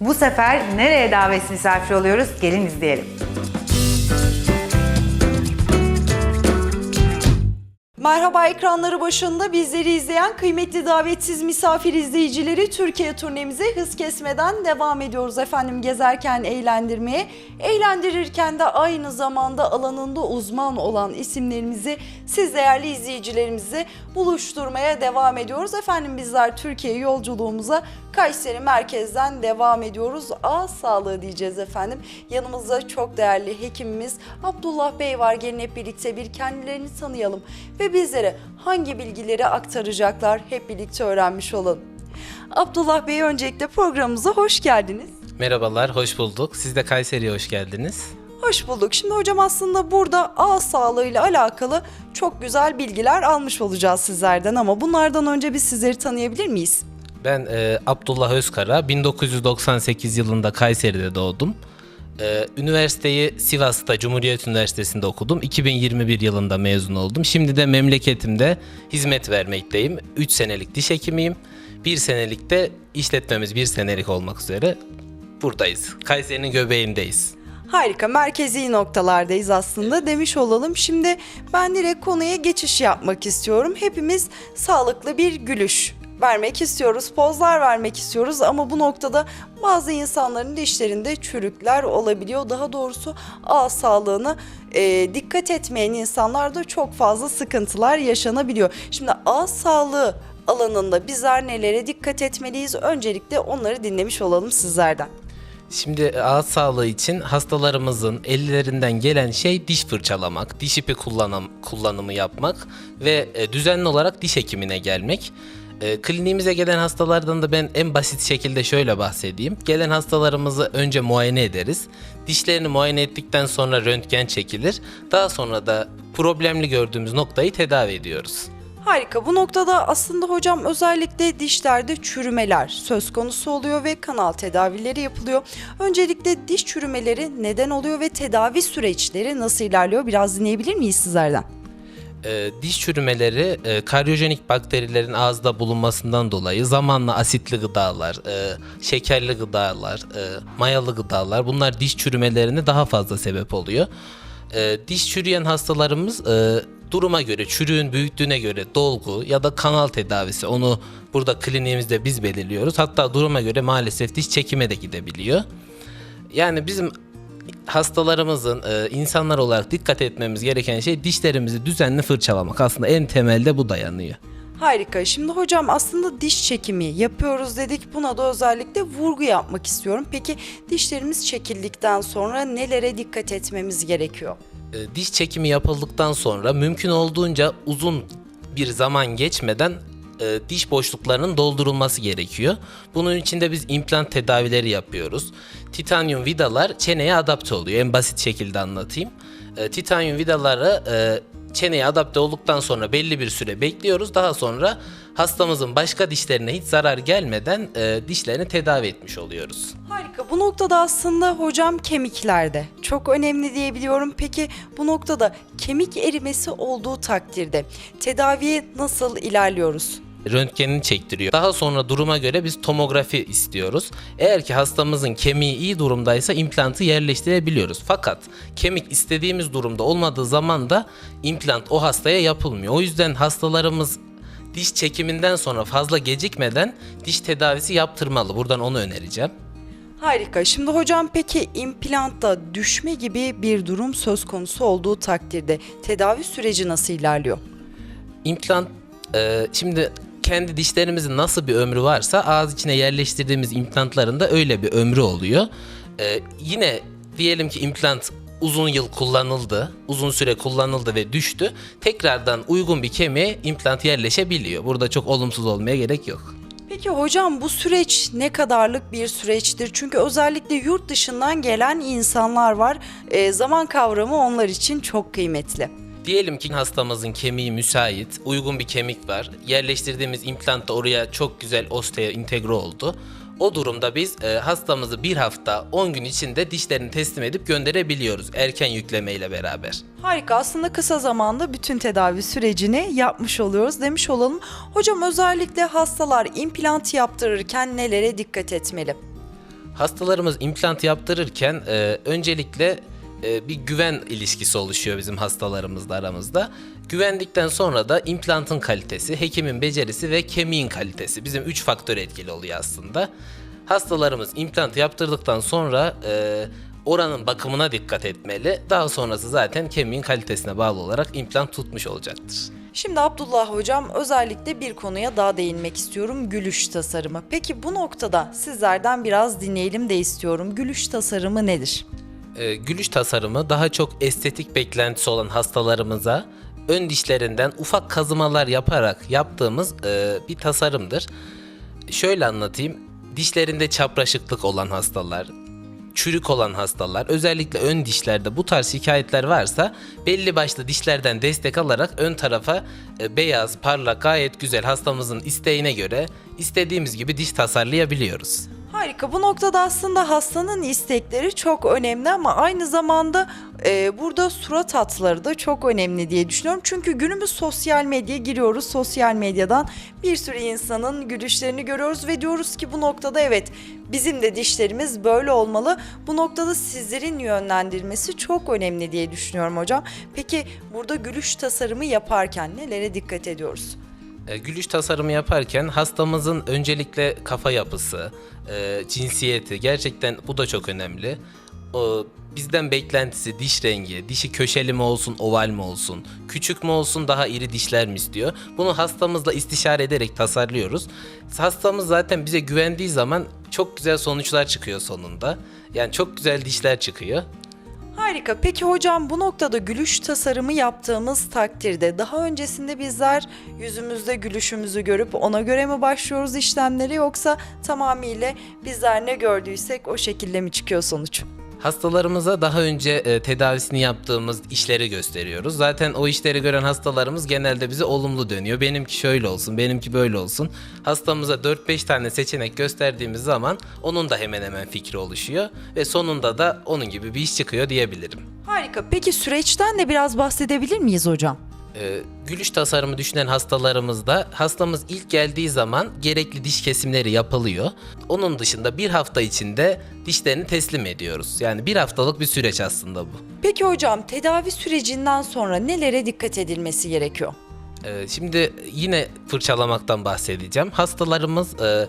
Bu sefer nereye davet misafir oluyoruz? Gelin izleyelim. Merhaba ekranları başında bizleri izleyen kıymetli davetsiz misafir izleyicileri Türkiye turnemize hız kesmeden devam ediyoruz efendim gezerken eğlendirmeye. Eğlendirirken de aynı zamanda alanında uzman olan isimlerimizi siz değerli izleyicilerimizi buluşturmaya devam ediyoruz. Efendim bizler Türkiye yolculuğumuza Kayseri merkezden devam ediyoruz. Ağız sağlığı diyeceğiz efendim. Yanımızda çok değerli hekimimiz Abdullah Bey var. Gelin hep birlikte bir kendilerini tanıyalım ve bizlere hangi bilgileri aktaracaklar hep birlikte öğrenmiş olalım. Abdullah Bey öncelikle programımıza hoş geldiniz. Merhabalar, hoş bulduk. Siz de Kayseri'ye hoş geldiniz. Hoş bulduk. Şimdi hocam aslında burada ağız sağlığıyla alakalı çok güzel bilgiler almış olacağız sizlerden ama bunlardan önce biz sizleri tanıyabilir miyiz? Ben e, Abdullah Özkara, 1998 yılında Kayseri'de doğdum. E, üniversiteyi Sivas'ta Cumhuriyet Üniversitesi'nde okudum. 2021 yılında mezun oldum. Şimdi de memleketimde hizmet vermekteyim. 3 senelik diş hekimiyim. 1 senelik de işletmemiz 1 senelik olmak üzere buradayız. Kayseri'nin göbeğindeyiz. Harika, merkezi noktalardayız aslında demiş olalım. Şimdi ben direkt konuya geçiş yapmak istiyorum. Hepimiz sağlıklı bir gülüş vermek istiyoruz, pozlar vermek istiyoruz ama bu noktada bazı insanların dişlerinde çürükler olabiliyor. Daha doğrusu ağız sağlığına e, dikkat etmeyen insanlarda çok fazla sıkıntılar yaşanabiliyor. Şimdi ağız sağlığı alanında bizler nelere dikkat etmeliyiz? Öncelikle onları dinlemiş olalım sizlerden. Şimdi ağız sağlığı için hastalarımızın ellerinden gelen şey diş fırçalamak, diş ipi kullanım, kullanımı yapmak ve e, düzenli olarak diş hekimine gelmek. E, kliniğimize gelen hastalardan da ben en basit şekilde şöyle bahsedeyim. Gelen hastalarımızı önce muayene ederiz. Dişlerini muayene ettikten sonra röntgen çekilir. Daha sonra da problemli gördüğümüz noktayı tedavi ediyoruz. Harika. Bu noktada aslında hocam özellikle dişlerde çürümeler söz konusu oluyor ve kanal tedavileri yapılıyor. Öncelikle diş çürümeleri neden oluyor ve tedavi süreçleri nasıl ilerliyor? Biraz dinleyebilir miyiz sizlerden? E, diş çürümeleri e, karyojenik bakterilerin ağızda bulunmasından dolayı zamanla asitli gıdalar, e, şekerli gıdalar, e, mayalı gıdalar bunlar diş çürümelerine daha fazla sebep oluyor. E, diş çürüyen hastalarımız e, duruma göre, çürüğün büyüklüğüne göre dolgu ya da kanal tedavisi onu burada kliniğimizde biz belirliyoruz. Hatta duruma göre maalesef diş çekime de gidebiliyor. Yani bizim hastalarımızın e, insanlar olarak dikkat etmemiz gereken şey dişlerimizi düzenli fırçalamak. Aslında en temelde bu dayanıyor. Harika. Şimdi hocam aslında diş çekimi yapıyoruz dedik. Buna da özellikle vurgu yapmak istiyorum. Peki dişlerimiz çekildikten sonra nelere dikkat etmemiz gerekiyor? E, diş çekimi yapıldıktan sonra mümkün olduğunca uzun bir zaman geçmeden e, diş boşluklarının doldurulması gerekiyor. Bunun için de biz implant tedavileri yapıyoruz. Titanyum vidalar çeneye adapte oluyor. En basit şekilde anlatayım. E, titanyum vidaları e, çeneye adapte olduktan sonra belli bir süre bekliyoruz. Daha sonra hastamızın başka dişlerine hiç zarar gelmeden e, dişlerini tedavi etmiş oluyoruz. Harika. Bu noktada aslında hocam kemiklerde çok önemli diyebiliyorum. Peki bu noktada kemik erimesi olduğu takdirde tedaviye nasıl ilerliyoruz? Röntgenini çektiriyor. Daha sonra duruma göre biz tomografi istiyoruz. Eğer ki hastamızın kemiği iyi durumdaysa implantı yerleştirebiliyoruz. Fakat kemik istediğimiz durumda olmadığı zaman da implant o hastaya yapılmıyor. O yüzden hastalarımız diş çekiminden sonra fazla gecikmeden diş tedavisi yaptırmalı. Buradan onu önereceğim. Harika. Şimdi hocam peki implantta düşme gibi bir durum söz konusu olduğu takdirde tedavi süreci nasıl ilerliyor? İmplant e, şimdi kendi dişlerimizin nasıl bir ömrü varsa ağız içine yerleştirdiğimiz implantların da öyle bir ömrü oluyor. E, yine diyelim ki implant uzun yıl kullanıldı, uzun süre kullanıldı ve düştü. Tekrardan uygun bir kemiğe implant yerleşebiliyor. Burada çok olumsuz olmaya gerek yok. Peki hocam bu süreç ne kadarlık bir süreçtir? Çünkü özellikle yurt dışından gelen insanlar var. E, zaman kavramı onlar için çok kıymetli. Diyelim ki hastamızın kemiği müsait, uygun bir kemik var. Yerleştirdiğimiz implant da oraya çok güzel osteo entegre oldu. O durumda biz e, hastamızı bir hafta 10 gün içinde dişlerini teslim edip gönderebiliyoruz erken yükleme ile beraber. Harika aslında kısa zamanda bütün tedavi sürecini yapmış oluyoruz demiş olalım. Hocam özellikle hastalar implant yaptırırken nelere dikkat etmeli? Hastalarımız implant yaptırırken e, öncelikle e, bir güven ilişkisi oluşuyor bizim hastalarımızla aramızda. Güvendikten sonra da implantın kalitesi, hekimin becerisi ve kemiğin kalitesi bizim üç faktör etkili oluyor aslında. Hastalarımız implant yaptırdıktan sonra e, oranın bakımına dikkat etmeli. Daha sonrası zaten kemiğin kalitesine bağlı olarak implant tutmuş olacaktır. Şimdi Abdullah hocam özellikle bir konuya daha değinmek istiyorum. Gülüş tasarımı. Peki bu noktada sizlerden biraz dinleyelim de istiyorum. Gülüş tasarımı nedir? E, gülüş tasarımı daha çok estetik beklentisi olan hastalarımıza ön dişlerinden ufak kazımalar yaparak yaptığımız e, bir tasarımdır. Şöyle anlatayım. Dişlerinde çapraşıklık olan hastalar, çürük olan hastalar, özellikle ön dişlerde bu tarz şikayetler varsa belli başlı dişlerden destek alarak ön tarafa e, beyaz, parlak, gayet güzel hastamızın isteğine göre istediğimiz gibi diş tasarlayabiliyoruz. Harika. Bu noktada aslında hastanın istekleri çok önemli ama aynı zamanda e, burada surat hatları da çok önemli diye düşünüyorum. Çünkü günümüz sosyal medya giriyoruz. Sosyal medyadan bir sürü insanın gülüşlerini görüyoruz ve diyoruz ki bu noktada evet bizim de dişlerimiz böyle olmalı. Bu noktada sizlerin yönlendirmesi çok önemli diye düşünüyorum hocam. Peki burada gülüş tasarımı yaparken nelere dikkat ediyoruz? E, Gülüş tasarımı yaparken hastamızın öncelikle kafa yapısı, e, cinsiyeti gerçekten bu da çok önemli. Bizden beklentisi diş rengi, dişi köşeli mi olsun, oval mi olsun, küçük mü olsun, daha iri dişler mi istiyor? Bunu hastamızla istişare ederek tasarlıyoruz. Hastamız zaten bize güvendiği zaman çok güzel sonuçlar çıkıyor sonunda. Yani çok güzel dişler çıkıyor. Harika. Peki hocam bu noktada gülüş tasarımı yaptığımız takdirde daha öncesinde bizler yüzümüzde gülüşümüzü görüp ona göre mi başlıyoruz işlemleri yoksa tamamıyla bizler ne gördüysek o şekilde mi çıkıyor sonuç? Hastalarımıza daha önce e, tedavisini yaptığımız işleri gösteriyoruz. Zaten o işleri gören hastalarımız genelde bize olumlu dönüyor. Benimki şöyle olsun, benimki böyle olsun. Hastamıza 4-5 tane seçenek gösterdiğimiz zaman onun da hemen hemen fikri oluşuyor. Ve sonunda da onun gibi bir iş çıkıyor diyebilirim. Harika. Peki süreçten de biraz bahsedebilir miyiz hocam? Ee, gülüş tasarımı düşünen hastalarımızda hastamız ilk geldiği zaman gerekli diş kesimleri yapılıyor. Onun dışında bir hafta içinde dişlerini teslim ediyoruz. Yani bir haftalık bir süreç aslında bu. Peki hocam tedavi sürecinden sonra nelere dikkat edilmesi gerekiyor? Ee, şimdi yine fırçalamaktan bahsedeceğim. Hastalarımız e,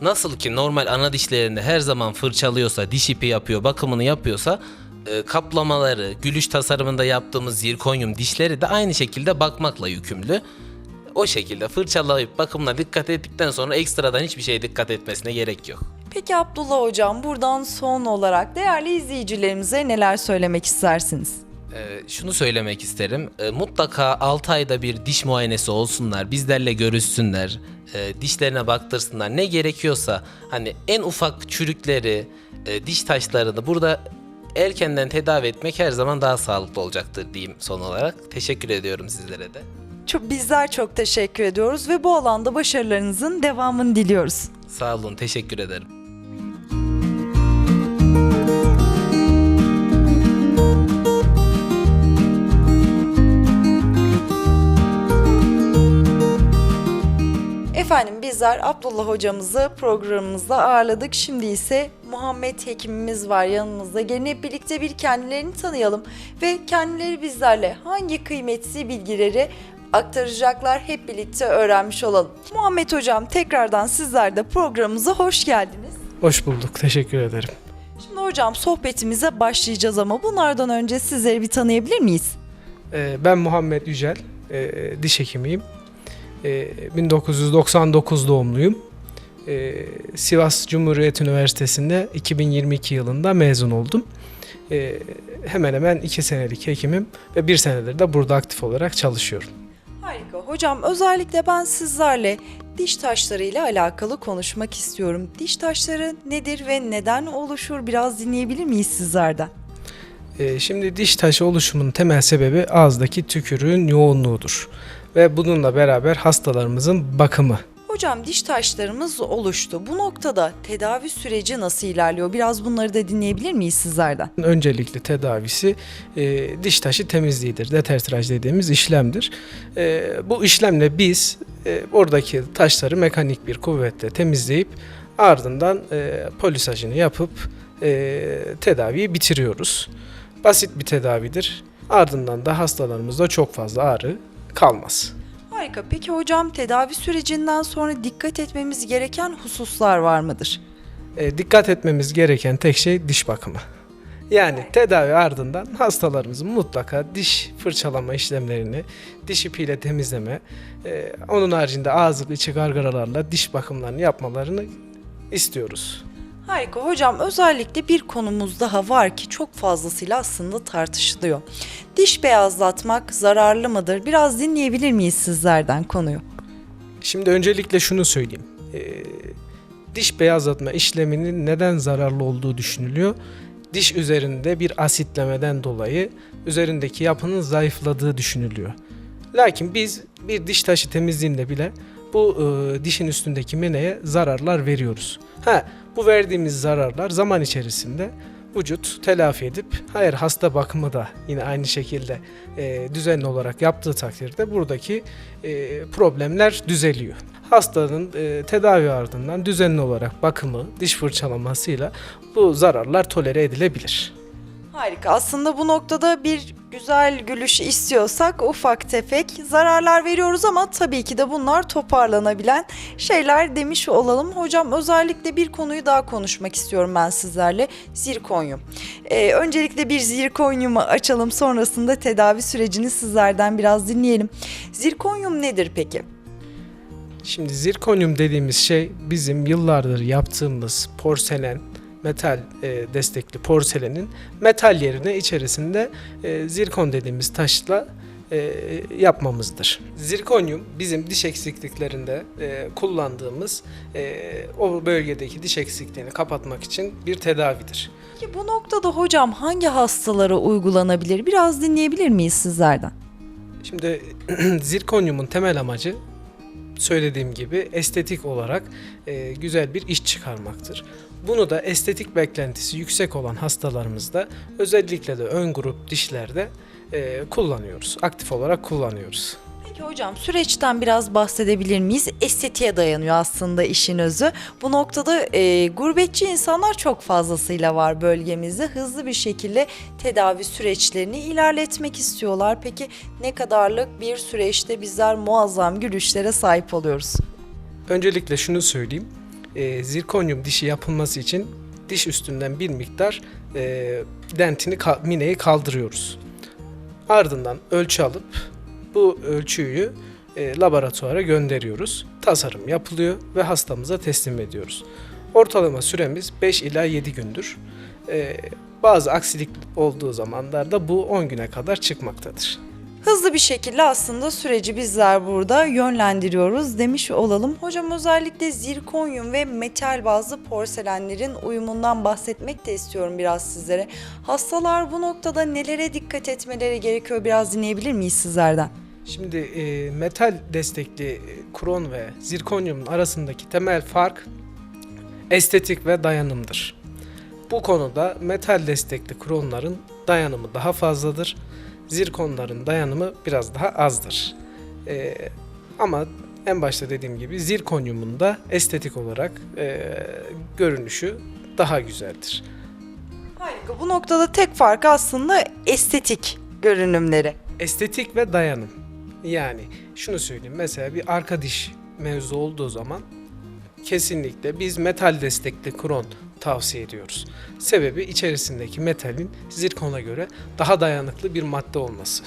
nasıl ki normal ana dişlerini her zaman fırçalıyorsa, diş ipi yapıyor, bakımını yapıyorsa e, kaplamaları, gülüş tasarımında yaptığımız zirkonyum dişleri de aynı şekilde bakmakla yükümlü. O şekilde fırçalayıp bakımına dikkat ettikten sonra ekstradan hiçbir şeye dikkat etmesine gerek yok. Peki Abdullah hocam buradan son olarak değerli izleyicilerimize neler söylemek istersiniz? Ee, şunu söylemek isterim. Ee, mutlaka 6 ayda bir diş muayenesi olsunlar. Bizlerle görüşsünler. e, dişlerine baktırsınlar. Ne gerekiyorsa hani en ufak çürükleri, e, diş taşlarını burada erkenden tedavi etmek her zaman daha sağlıklı olacaktır diyeyim son olarak. Teşekkür ediyorum sizlere de. Çok, bizler çok teşekkür ediyoruz ve bu alanda başarılarınızın devamını diliyoruz. Sağ olun, teşekkür ederim. Efendim bizler Abdullah hocamızı programımızda ağırladık. Şimdi ise Muhammed hekimimiz var yanımızda. Gelin hep birlikte bir kendilerini tanıyalım ve kendileri bizlerle hangi kıymetli bilgileri aktaracaklar hep birlikte öğrenmiş olalım. Muhammed hocam tekrardan sizler de programımıza hoş geldiniz. Hoş bulduk. Teşekkür ederim. Şimdi hocam sohbetimize başlayacağız ama bunlardan önce sizleri bir tanıyabilir miyiz? Ee, ben Muhammed Yücel. Ee, diş hekimiyim. Ee, 1999 doğumluyum. Ee, Sivas Cumhuriyet Üniversitesi'nde 2022 yılında mezun oldum. Ee, hemen hemen 2 senelik hekimim ve 1 senedir de burada aktif olarak çalışıyorum. Harika. Hocam özellikle ben sizlerle diş taşları ile alakalı konuşmak istiyorum. Diş taşları nedir ve neden oluşur biraz dinleyebilir miyiz sizlerden? Ee, şimdi diş taşı oluşumunun temel sebebi ağızdaki tükürüğün yoğunluğudur. Ve bununla beraber hastalarımızın bakımı. Hocam diş taşlarımız oluştu. Bu noktada tedavi süreci nasıl ilerliyor? Biraz bunları da dinleyebilir miyiz sizlerden? Öncelikli tedavisi e, diş taşı temizliğidir. Detertraj dediğimiz işlemdir. E, bu işlemle biz e, oradaki taşları mekanik bir kuvvetle temizleyip Ardından e, polisajını yapıp e, tedaviyi bitiriyoruz. Basit bir tedavidir. Ardından da hastalarımızda çok fazla ağrı kalmaz. Harika. Peki hocam tedavi sürecinden sonra dikkat etmemiz gereken hususlar var mıdır? E, dikkat etmemiz gereken tek şey diş bakımı. Yani tedavi ardından hastalarımızın mutlaka diş fırçalama işlemlerini, diş ipiyle temizleme, e, onun haricinde ağızlık içi gargaralarla diş bakımlarını yapmalarını istiyoruz. Harika hocam özellikle bir konumuz daha var ki çok fazlasıyla aslında tartışılıyor. Diş beyazlatmak zararlı mıdır? Biraz dinleyebilir miyiz sizlerden konuyu? Şimdi öncelikle şunu söyleyeyim. E, diş beyazlatma işleminin neden zararlı olduğu düşünülüyor. Diş üzerinde bir asitlemeden dolayı üzerindeki yapının zayıfladığı düşünülüyor. Lakin biz bir diş taşı temizliğinde bile bu e, dişin üstündeki meneye zararlar veriyoruz. Ha, bu verdiğimiz zararlar zaman içerisinde vücut telafi edip hayır hasta bakımı da yine aynı şekilde e, düzenli olarak yaptığı takdirde buradaki e, problemler düzeliyor. Hastanın e, tedavi ardından düzenli olarak bakımı, diş fırçalamasıyla bu zararlar tolere edilebilir. Harika. Aslında bu noktada bir güzel gülüş istiyorsak ufak tefek zararlar veriyoruz ama tabii ki de bunlar toparlanabilen şeyler demiş olalım. Hocam özellikle bir konuyu daha konuşmak istiyorum ben sizlerle. Zirkonyum. Ee, öncelikle bir zirkonyumu açalım sonrasında tedavi sürecini sizlerden biraz dinleyelim. Zirkonyum nedir peki? Şimdi zirkonyum dediğimiz şey bizim yıllardır yaptığımız porselen, metal e, destekli porselenin metal yerine içerisinde e, zirkon dediğimiz taşla e, yapmamızdır. Zirkonyum bizim diş eksikliklerinde e, kullandığımız e, o bölgedeki diş eksikliğini kapatmak için bir tedavidir. Peki bu noktada hocam hangi hastalara uygulanabilir? Biraz dinleyebilir miyiz sizlerden? Şimdi zirkonyumun temel amacı söylediğim gibi estetik olarak e, güzel bir iş çıkarmaktır. Bunu da estetik beklentisi yüksek olan hastalarımızda özellikle de ön grup dişlerde e, kullanıyoruz. Aktif olarak kullanıyoruz. Peki hocam süreçten biraz bahsedebilir miyiz? Estetiğe dayanıyor aslında işin özü. Bu noktada e, gurbetçi insanlar çok fazlasıyla var bölgemizde. Hızlı bir şekilde tedavi süreçlerini ilerletmek istiyorlar. Peki ne kadarlık bir süreçte bizler muazzam gülüşlere sahip oluyoruz? Öncelikle şunu söyleyeyim. E, zirkonyum dişi yapılması için diş üstünden bir miktar e, dentini mineyi kaldırıyoruz. Ardından ölçü alıp bu ölçüyü e, laboratuvara gönderiyoruz. Tasarım yapılıyor ve hastamıza teslim ediyoruz. Ortalama süremiz 5 ila 7 gündür. E, bazı aksilik olduğu zamanlarda bu 10 güne kadar çıkmaktadır. Hızlı bir şekilde aslında süreci bizler burada yönlendiriyoruz demiş olalım. Hocam özellikle zirkonyum ve metal bazlı porselenlerin uyumundan bahsetmek de istiyorum biraz sizlere. Hastalar bu noktada nelere dikkat etmeleri gerekiyor biraz dinleyebilir miyiz sizlerden? Şimdi e, metal destekli e, kron ve zirkonyumun arasındaki temel fark estetik ve dayanımdır. Bu konuda metal destekli kronların dayanımı daha fazladır. Zirkonların dayanımı biraz daha azdır. E, ama en başta dediğim gibi zirkonyumun da estetik olarak e, görünüşü daha güzeldir. Harika. Bu noktada tek fark aslında estetik görünümleri. Estetik ve dayanım. Yani şunu söyleyeyim mesela bir arka diş mevzu olduğu zaman kesinlikle biz metal destekli kron tavsiye ediyoruz. Sebebi içerisindeki metalin zirkona göre daha dayanıklı bir madde olması.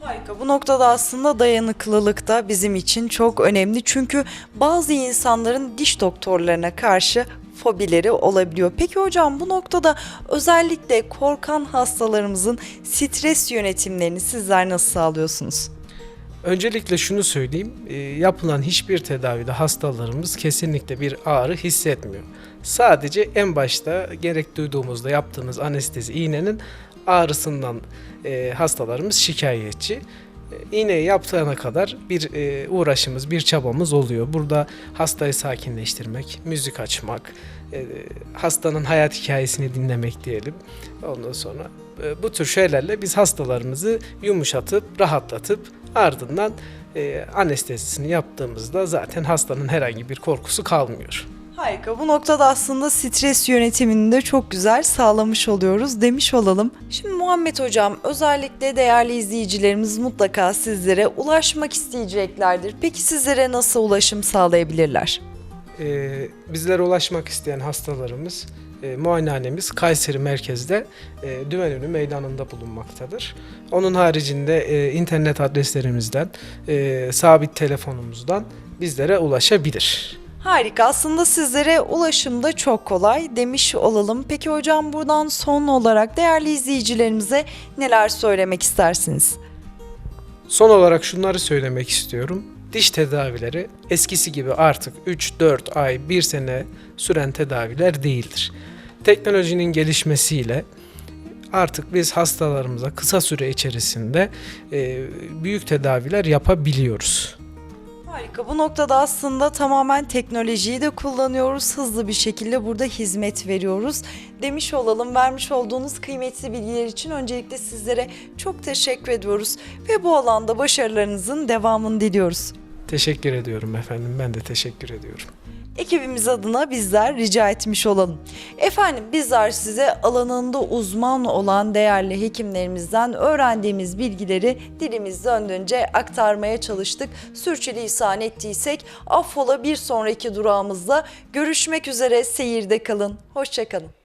Harika. Bu noktada aslında dayanıklılık da bizim için çok önemli. Çünkü bazı insanların diş doktorlarına karşı fobileri olabiliyor. Peki hocam bu noktada özellikle korkan hastalarımızın stres yönetimlerini sizler nasıl sağlıyorsunuz? Öncelikle şunu söyleyeyim, e, yapılan hiçbir tedavide hastalarımız kesinlikle bir ağrı hissetmiyor. Sadece en başta gerek duyduğumuzda yaptığımız anestezi iğnenin ağrısından e, hastalarımız şikayetçi. E, İğneyi yaptığına kadar bir uğraşımız, bir çabamız oluyor. Burada hastayı sakinleştirmek, müzik açmak, hastanın hayat hikayesini dinlemek diyelim. Ondan sonra bu tür şeylerle biz hastalarımızı yumuşatıp, rahatlatıp ardından e, anestezisini yaptığımızda zaten hastanın herhangi bir korkusu kalmıyor. Harika. Bu noktada aslında stres yönetimini de çok güzel sağlamış oluyoruz demiş olalım. Şimdi Muhammed Hocam özellikle değerli izleyicilerimiz mutlaka sizlere ulaşmak isteyeceklerdir. Peki sizlere nasıl ulaşım sağlayabilirler? Ee, bizlere ulaşmak isteyen hastalarımız e, muayenehanemiz Kayseri merkezde e, Dümenönü meydanında bulunmaktadır. Onun haricinde e, internet adreslerimizden, e, sabit telefonumuzdan bizlere ulaşabilir. Harika. Aslında sizlere ulaşım da çok kolay demiş olalım. Peki hocam buradan son olarak değerli izleyicilerimize neler söylemek istersiniz? Son olarak şunları söylemek istiyorum. Diş tedavileri eskisi gibi artık 3-4 ay, 1 sene süren tedaviler değildir. Teknolojinin gelişmesiyle artık biz hastalarımıza kısa süre içerisinde büyük tedaviler yapabiliyoruz. Harika. Bu noktada aslında tamamen teknolojiyi de kullanıyoruz. Hızlı bir şekilde burada hizmet veriyoruz. Demiş olalım. Vermiş olduğunuz kıymetli bilgiler için öncelikle sizlere çok teşekkür ediyoruz. Ve bu alanda başarılarınızın devamını diliyoruz. Teşekkür ediyorum efendim. Ben de teşekkür ediyorum. Ekibimiz adına bizler rica etmiş olalım. Efendim bizler size alanında uzman olan değerli hekimlerimizden öğrendiğimiz bilgileri dilimiz döndüğünce aktarmaya çalıştık. Sürçülisan ettiysek affola bir sonraki durağımızda görüşmek üzere seyirde kalın. Hoşçakalın.